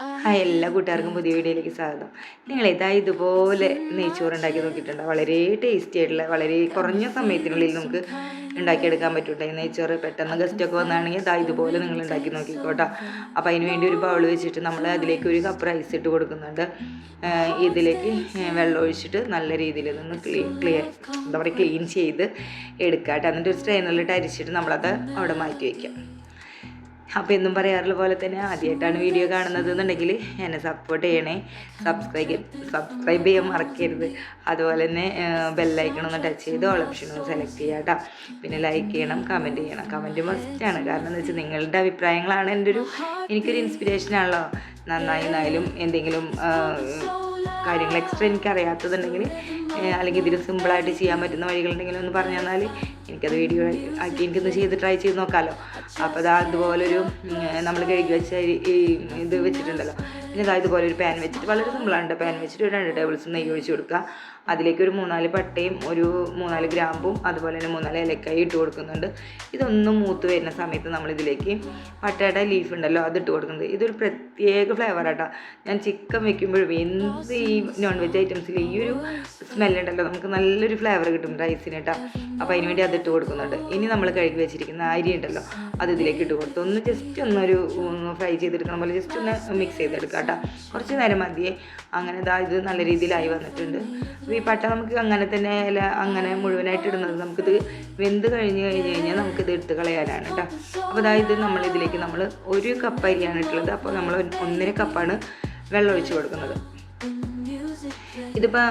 Hi എല്ലാ കൂട്ടുകാർക്കും പുതിയ വീഡിയോയിലേക്ക് സ്വാഗതം. നിങ്ങൾ ഇതാ ഇതുപോലെ നെയ്ച്ചോറ് ഉണ്ടാക്കി നോക്കിയിട്ടുണ്ട്? വളരെ ടേസ്റ്റി ആയിട്ടുള്ള വളരെ കുറഞ്ഞ സമയത്തിനുള്ളിൽ നമുക്ക് ഉണ്ടാക്കിയെടുക്കാൻ പറ്റൂട്ടെ? നെയ്ച്ചോറ് പെട്ടെന്ന് ഗസ്റ്റൊക്കെ വന്നാണെങ്കിൽ ഇതാ ഇതുപോലെ നിങ്ങൾ ഉണ്ടാക്കി നോക്കിക്കോട്ടോ. അപ്പോൾ അതിന് വേണ്ടി ഒരു ബൗൾ വെച്ചിട്ട് നമ്മൾ അതിലേക്ക് ഒരു കപ്പ് റൈസ് ഇട്ട് കൊടുക്കുന്നുണ്ട്. ഇതിലേക്ക് വെള്ളം ഒഴിച്ചിട്ട് നല്ല രീതിയിൽ നിന്ന് ക്ലീൻ ക്ലിയർ എന്താ പറയുക ക്ലീൻ ചെയ്ത് എടുക്കാം എന്നിട്ട് ഒരു സ്ട്രെയിനറിലിട്ട് അരിച്ചിട്ട് നമ്മളത് അവിടെ മാറ്റി വയ്ക്കാം അപ്പോൾ എന്നും പറയാറുള്ള പോലെ തന്നെ ആദ്യമായിട്ടാണ് വീഡിയോ കാണുന്നത് എന്നുണ്ടെങ്കിൽ എന്നെ സപ്പോർട്ട് ചെയ്യണേ. സബ്സ്ക്രൈബ് സബ്സ്ക്രൈബ് ചെയ്യാൻ മറക്കരുത്. അതുപോലെ തന്നെ ബെല്ലൈക്കൺ ഒന്ന് ടച്ച് ചെയ്ത് ഓൾ ഓപ്ഷൻ ഒന്ന് സെലക്ട് ചെയ്യുക കേട്ടോ. പിന്നെ ലൈക്ക് ചെയ്യണം കമന്റ് ചെയ്യണം. കമന്റ് മസ്റ്റാണ് കാരണം എന്ന് വെച്ചാൽ നിങ്ങളുടെ അഭിപ്രായങ്ങളാണ് എന്റെ ഒരു എനിക്കൊരു ഇൻസ്പിറേഷനാണല്ലോ നന്നായി എന്നായാലും എന്തെങ്കിലും കാര്യങ്ങൾ എക്സ്ട്രാ എനിക്ക് അറിയാത്തതുണ്ടെങ്കിൽ അല്ലെങ്കിൽ ഇതിൽ സിമ്പിളായിട്ട് ചെയ്യാൻ പറ്റുന്ന വഴികളുണ്ടെങ്കിൽ ഒന്ന് പറഞ്ഞു തന്നാൽ എനിക്കത് വീഡിയോ ആക്കി എനിക്കൊന്ന് ചെയ്ത് ട്രൈ ചെയ്ത് നോക്കാമല്ലോ അപ്പോൾ അത് അതുപോലൊരു നമ്മൾ കഴുകി വെച്ച ഈ- ഇത് വെച്ചിട്ടുണ്ടല്ലോ. പിന്നെ ഇതാ ഇതുപോലെ ഒരു പാൻ വെച്ചിട്ട് വളരെ സിമ്പിളാണ് പാൻ വെച്ചിട്ട് ഒരു രണ്ട് ടേബിൾ സ്പൂൺ നെയ്യ് ഒഴിച്ച് കൊടുക്കുക. അതിലേക്ക് ഒരു മൂന്നാൽ പട്ടയും ഒരു മൂന്നാൽ ഗ്രാമ്പും അതുപോലെ തന്നെ മൂന്നാൽ ഏലക്കായി ഇട്ട് കൊടുക്കുന്നുണ്ട്. ഇതൊന്നും മൂത്ത് വരുന്ന സമയത്ത് നമ്മളിതിലേക്ക് പട്ടയുടെ ലീഫ് ഉണ്ടല്ലോ അത് ഇട്ട് കൊടുക്കുന്നത് ഇതൊരു പ്രത്യേക ഫ്ലേവറാട്ടോ ഞാൻ ചിക്കൻ വെക്കുമ്പോഴും എന്ത് ഈ നോൺ വെജ് ഐറ്റംസിൽ ഈ ഒരു സ്മെല്ലുണ്ടല്ലോ നമുക്ക് നല്ലൊരു ഫ്ലേവർ കിട്ടും റൈസിന് കേട്ടോ. അപ്പോൾ അതിന് വേണ്ടി അത് ഇട്ട് കൊടുക്കുന്നുണ്ട്. ഇനി നമ്മൾ കഴുകി വെച്ചിരിക്കുന്ന അരി ഉണ്ടല്ലോ അത് ഇതിലേക്ക് ഇട്ട് കൊടുത്തു. ഒന്ന് ജസ്റ്റ് ഒന്നൊരു ഫ്രൈ ചെയ്തെടുക്കണം പോലെ ജസ്റ്റ് ഒന്ന് മിക്സ് ചെയ്തെടുക്കുക കേട്ടോ. കുറച്ച് നേരം മതിയേ അങ്ങനെ ഇതാ ഇത് നല്ല രീതിയിലായി വന്നിട്ടുണ്ട്. അപ്പോൾ ഈ പട്ട നമുക്ക് അങ്ങനെ തന്നെ ഇല അങ്ങനെ മുഴുവനായിട്ട് ഇടുന്നത് നമുക്കിത് വെന്ത് കഴിഞ്ഞ് കഴിഞ്ഞ് കഴിഞ്ഞാൽ നമുക്കിത് എടുത്ത് കളയാനാണ് കേട്ടോ. അപ്പോൾ അതായത് നമ്മളിതിലേക്ക് നമ്മൾ ഒരു കപ്പ് അരിയാണ് ഇട്ടുള്ളത്. അപ്പോൾ നമ്മൾ ഒന്നര കപ്പാണ് വെള്ളം ഒഴിച്ച് കൊടുക്കുന്നത്. ഇതിപ്പോൾ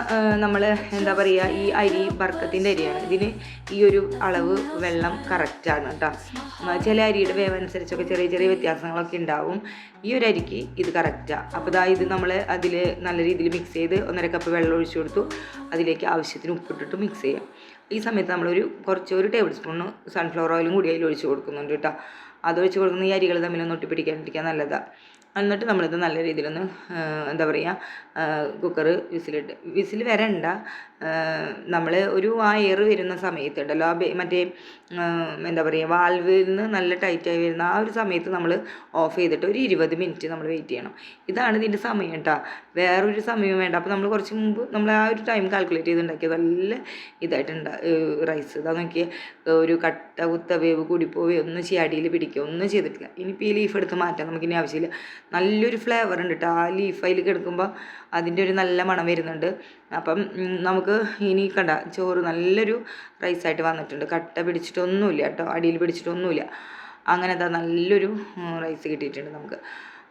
നമ്മൾ എന്താ പറയുക ഈ അരി ബർക്കത്തിന്റെ അരിയാണ്. ഇതിന് ഈ ഒരു അളവ് വെള്ളം കറക്റ്റാണ് കേട്ടോ. ചില അരിയുടെ വേവ് അനുസരിച്ചൊക്കെ ചെറിയ ചെറിയ വ്യത്യാസങ്ങളൊക്കെ ഉണ്ടാവും. ഈ ഒരു അരിക്ക് ഇത് കറക്റ്റാണ് അപ്പോൾ ഇതാ ഇത് നമ്മൾ അതിൽ നല്ല രീതിയിൽ മിക്സ് ചെയ്ത് ഒന്നര കപ്പ് വെള്ളം ഒഴിച്ചു കൊടുത്തു. അതിലേക്ക് ആവശ്യത്തിന് ഉപ്പിട്ടിട്ട് മിക്സ് ചെയ്യാം. ഈ സമയത്ത് നമ്മളൊരു കുറച്ച് ഒരു ടേബിൾ സ്പൂണ് സൺഫ്ലവർ ഓയിലും കൂടി അതിൽ ഒഴിച്ച് കൊടുക്കുന്നുണ്ട് കേട്ടോ. അത് ഒഴിച്ച് കൊടുക്കുന്ന ഈ അരികൾ തമ്മിലൊന്ന് ഒട്ടിപ്പിടിക്കാണ്ടിരിക്കാൻ നല്ലതാണ് എന്നിട്ട് നമ്മളിത് നല്ല രീതിയിലൊന്ന് എന്താ പറയുക കുക്കർ വിസിലിട്ട് വിസിൽ വരണ്ട. നമ്മൾ ഒരു ആ എയർ വരുന്ന സമയത്തുണ്ടല്ലോ. ആ മറ്റേ എന്താ പറയുക വാൽവിൽ നിന്ന് നല്ല ടൈറ്റായി വരുന്ന ആ ഒരു സമയത്ത് നമ്മൾ ഓഫ് ചെയ്തിട്ട് ഒരു ഇരുപത് മിനിറ്റ് നമ്മൾ വെയിറ്റ് ചെയ്യണം. ഇതാണ് ഇതിന്റെ സമയം കേട്ടോ വേറൊരു സമയം വേണ്ട. അപ്പോൾ നമ്മൾ കുറച്ച് മുമ്പ് നമ്മൾ ആ ഒരു ടൈം കാൽക്കുലേറ്റ് ചെയ്തുണ്ടാക്കിയത് നല്ല ഇതായിട്ടുണ്ട്. റൈസ് ഇതാ നോക്കിയേ ഒരു കട്ട കുത്ത വേവ് കൂടിപ്പോവേ ഒന്നും ചെയ്യാൻ അടിയിൽ പിടിക്കുക. ഒന്നും ചെയ്തിട്ടില്ല. ഇനിയിപ്പോൾ ഈ ലീഫ് എടുത്ത് മാറ്റാം. നമുക്കിനി ആവശ്യമില്ല. നല്ലൊരു ഫ്ലേവർ ഉണ്ട് കേട്ടോ ആ ലീഫ് അതിൽ കിടക്കുമ്പോൾ അതിന്റെ ഒരു നല്ല മണം വരുന്നുണ്ട്. അപ്പം നമുക്ക് ഇനി കണ്ട ചോറ് നല്ലൊരു റൈസായിട്ട് വന്നിട്ടുണ്ട്. കട്ട പിടിച്ചിട്ടൊന്നുമില്ല കേട്ടോ. അടിയിൽ പിടിച്ചിട്ടൊന്നുമില്ല. അങ്ങനെ നല്ലൊരു റൈസ് കിട്ടിയിട്ടുണ്ട് നമുക്ക്.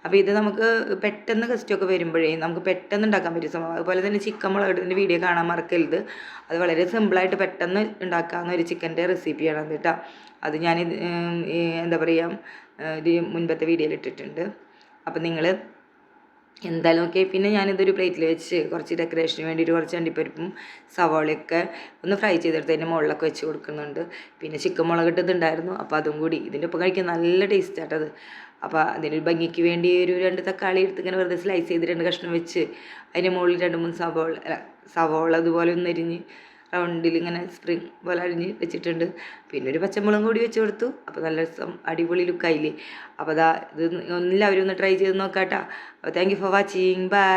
അപ്പോൾ ഇത് നമുക്ക് പെട്ടെന്ന് ഗസ്റ്റൊക്കെ വരുമ്പോഴേ നമുക്ക് പെട്ടെന്ന് ഉണ്ടാക്കാൻ പറ്റിയ സംഭവം. അതുപോലെ തന്നെ ചിക്കൻ മുളകിട്ടതിന്റെ വീഡിയോ കാണാൻ മറക്കരുത്. അത് വളരെ സിമ്പിളായിട്ട് പെട്ടെന്ന് ഉണ്ടാക്കാവുന്ന ഒരു ചിക്കന്റെ റെസിപ്പിയാണ് അത് കേട്ടോ. അത് ഞാൻ എന്താ പറയുക ഇത് മുൻപത്തെ വീഡിയോയിൽ ഇട്ടിട്ടുണ്ട്. അപ്പം നിങ്ങൾ എന്തായാലും ഓക്കെ പിന്നെ ഞാനിതൊരു പ്ലേറ്റിൽ വെച്ച് കുറച്ച് ഡെക്കറേഷന് വേണ്ടിയിട്ട് കുറച്ച് അണ്ടിപ്പരിപ്പും സവാളയൊക്കെ ഒന്ന് ഫ്രൈ ചെയ്തെടുത്ത് അതിന്റെ മുകളിലൊക്കെ വെച്ച് കൊടുക്കുന്നുണ്ട്. പിന്നെ ചിക്കൻ മുളക് ഇട്ടതുണ്ടായിരുന്നു അപ്പോൾ അതും കൂടി. ഇതിന്റെ ഒപ്പം കഴിക്കാൻ നല്ല ടേസ്റ്റ് ആട്ടത് അപ്പോൾ അതിനൊരു ഭംഗിക്ക് വേണ്ടി ഒരു രണ്ട് തക്കാളി എടുത്ത് ഇങ്ങനെ വെറുതെ സ്ലൈസ് ചെയ്ത് രണ്ട് കഷ്ണം വെച്ച് അതിന്റെ മുകളിൽ രണ്ട് മൂന്ന് സവാള സവാള അതുപോലെ ഒന്ന് അരിഞ്ഞ് റൗണ്ടിൽ ഇങ്ങനെ സ്പ്രിങ് പോലെ അരിഞ്ഞ് വെച്ചിട്ടുണ്ട്. പിന്നെ ഒരു പച്ചമുളകും കൂടി വെച്ച് കൊടുത്തു. അപ്പോൾ നല്ല രസം. അടിപൊളി ലുക്കായില്ലേ അപ്പോൾ അതാ ഇത് ഒന്നില്ല അവരൊന്ന് ട്രൈ ചെയ്ത് നോക്കാം കേട്ടോ അപ്പോൾ thank you for watching bye